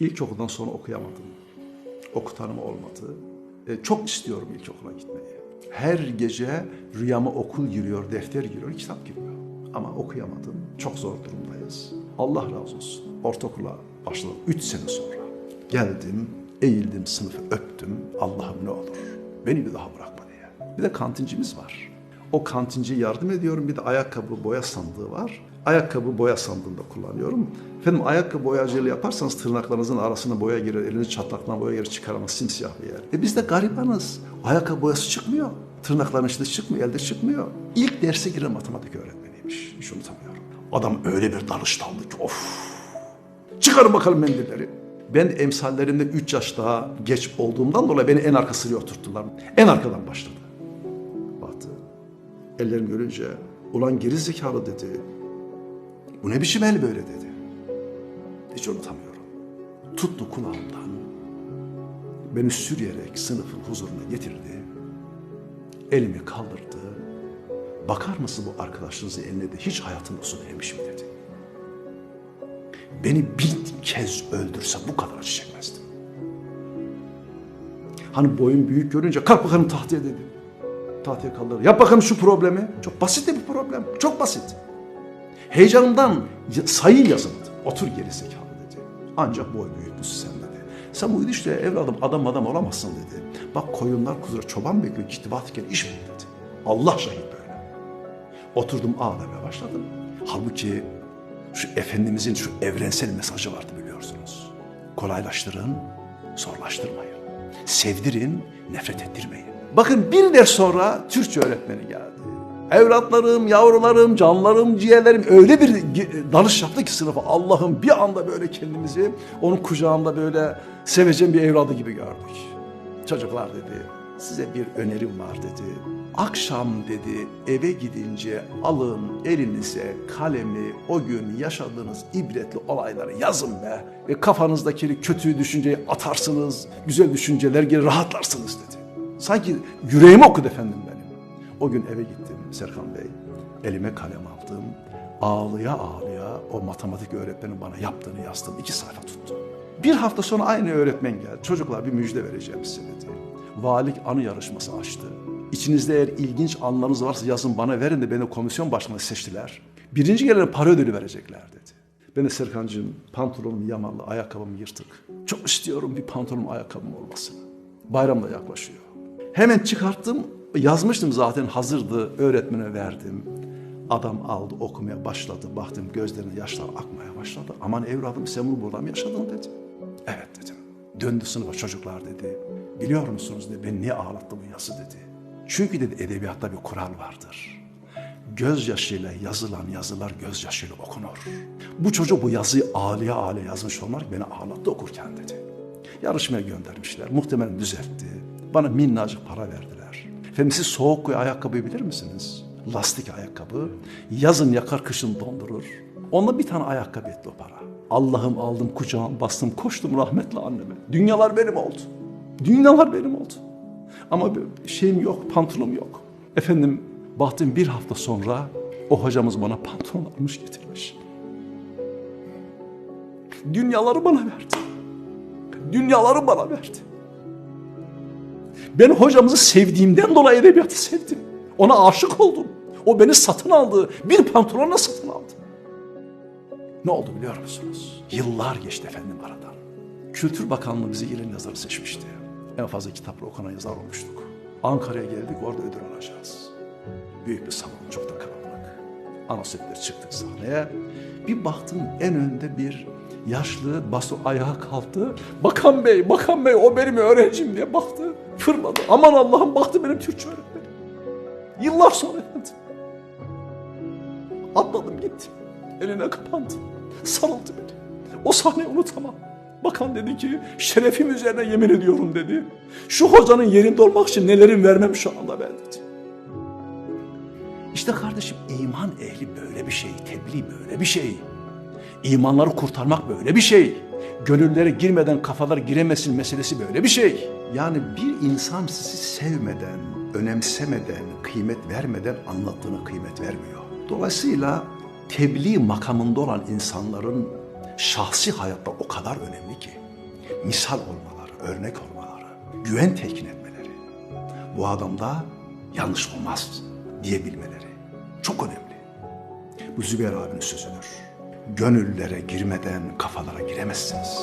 İlkokuldan sonra okuyamadım. Okutanım olmadı. E, çok istiyorum ilkokula gitmeyi. Her gece rüyama okul giriyor, defter giriyor, kitap giriyor. Ama okuyamadım. Çok zor durumdayız. Allah razı olsun. Ortaokula başladım. Üç sene sonra. Geldim, eğildim, sınıfı öptüm. Allah'ım ne olur beni bir daha bırakma diye. Bir de kantincimiz var. O kantinciye yardım ediyorum. Bir de ayakkabı boya sandığı var. Ayakkabı boya sandığında kullanıyorum. Efendim ayakkabı boyacılığı yaparsanız tırnaklarınızın arasına boya girer, eliniz çatlaktan boya girer, çıkaramaz simsiyah bir yer. E biz de garibanız. Ayakkabı boyası çıkmıyor. Tırnakların içinde çıkmıyor, elde çıkmıyor. İlk derse giren matematik öğretmeniymiş. Hiç unutamıyorum. Adam öyle bir dalışlandı ki of. Çıkarın bakalım mendilleri. Ben emsallerimde 3 yaş daha geç olduğumdan dolayı beni en arka sıraya oturttular. En arkadan başladı. Baktı. Ellerimi görünce ulan geri zekalı dedi. Bu ne biçim el böyle dedi. Hiç unutamıyorum. Tuttu kulağımdan. Beni sürüyerek sınıfın huzuruna getirdi. Elimi kaldırdı. Bakar mısın bu arkadaşınızın eline de hiç hayatında su değmiş mi dedi. Beni bin kez öldürse bu kadar acı çekmezdim. Hani boyun büyük görünce kalk bakalım tahtaya dedi. Tahtaya kaldır. Yap bakalım şu problemi. Çok basit de bir problem. Çok basit. Heyecanımdan sayı yazıldı. Otur geri zekalı dedi. Ancak boy büyük müsün sen dedi. Sen bu işte evladım adam adam olamazsın dedi. Bak koyunlar kuzular çoban bekliyor kitibat gel iş bul dedi. Allah şahit böyle. Oturdum ağlamaya başladım. Halbuki şu Efendimizin şu evrensel mesajı vardı biliyorsunuz. Kolaylaştırın, zorlaştırmayın. Sevdirin, nefret ettirmeyin. Bakın bir ders sonra Türkçe öğretmeni geldi. Evlatlarım, yavrularım, canlarım, ciğerlerim öyle bir dalış yaptı ki sınıfa. Allah'ım bir anda böyle kendimizi onun kucağında böyle seveceğim bir evladı gibi gördük. Çocuklar dedi, size bir önerim var dedi. Akşam dedi eve gidince alın elinize kalemi o gün yaşadığınız ibretli olayları yazın be. Ve kafanızdaki kötü düşünceyi atarsınız, güzel düşünceler gelir rahatlarsınız dedi. Sanki yüreğimi okudu efendim benim. O gün eve gittim Serkan Bey. Elime kalem aldım. Ağlıya ağlıya o matematik öğretmenin bana yaptığını yazdım. İki sayfa tuttum. Bir hafta sonra aynı öğretmen geldi. Çocuklar bir müjde vereceğim size dedi. Valilik anı yarışması açtı. İçinizde eğer ilginç anlarınız varsa yazın bana verin de beni komisyon başkanı seçtiler. Birinci gelene para ödülü verecekler dedi. Ben de Serkan'cığım pantolonum yamanlı, ayakkabım yırtık. Çok istiyorum bir pantolonum ayakkabım olmasını. Bayram da yaklaşıyor. Hemen çıkarttım, yazmıştım zaten hazırdı, öğretmene verdim. Adam aldı okumaya başladı, baktım gözlerine yaşlar akmaya başladı. Aman evladım sen bunu burada mı yaşadın dedi. Evet dedim. Döndü sınıfa çocuklar dedi. Biliyor musunuz dedi, ben niye ağlattı bu yazı dedi. Çünkü dedi edebiyatta bir kural vardır. Gözyaşıyla yazılan yazılar gözyaşıyla okunur. Bu çocuk bu yazıyı ağlaya ağlaya yazmış olmak beni ağlattı okurken dedi. Yarışmaya göndermişler. Muhtemelen düzeltti. Bana minnacık para verdiler. Efendim siz soğuk koyu ayakkabıyı bilir misiniz? Lastik ayakkabı. Yazın yakar kışın dondurur. Onunla bir tane ayakkabı etti o para. Allah'ım aldım kucağım bastım koştum rahmetli anneme. Dünyalar benim oldu. Dünyalar benim oldu. Ama bir şeyim yok, pantolonum yok. Efendim baktım bir hafta sonra o hocamız bana pantolon almış getirmiş. Dünyaları bana verdi. Dünyaları bana verdi. Ben hocamızı sevdiğimden dolayı edebiyatı sevdim. Ona aşık oldum. O beni satın aldı. Bir pantolonla satın aldı. Ne oldu biliyor musunuz? Yıllar geçti efendim aradan. Kültür Bakanlığı bizi yılın yazarı seçmişti. En fazla kitapla okunan yazar olmuştuk. Ankara'ya geldik orada ödül alacağız. Büyük bir salon çok da kalabalık. Anons ettiler çıktık sahneye. Bir baktım en önde bir yaşlı basu ayağa kalktı. Bakan bey, bakan bey o benim öğrencim diye baktı. Fırladı. Aman Allah'ım baktı benim Türkçe öğretmenim. Yıllar sonra efendim. Atladım gittim. Eline kapandı. Sarıldı beni. O sahneyi unutamam. Bakan dedi ki şerefim üzerine yemin ediyorum dedi. Şu hocanın yerinde olmak için nelerin vermem şu anda ben dedi. İşte kardeşim iman ehli böyle bir şey. Tebliğ böyle bir şey. İmanları kurtarmak böyle bir şey. Gönüllere girmeden kafalar giremesin meselesi böyle bir şey. Yani bir insan sizi sevmeden, önemsemeden, kıymet vermeden anlattığına kıymet vermiyor. Dolayısıyla tebliğ makamında olan insanların şahsi hayatta o kadar önemli ki. misal olmaları, örnek olmaları, güven tekin etmeleri, bu adamda yanlış olmaz diyebilmeleri çok önemli. Bu Zübeyir abinin sözüdür. Gönüllere girmeden kafalara giremezsiniz.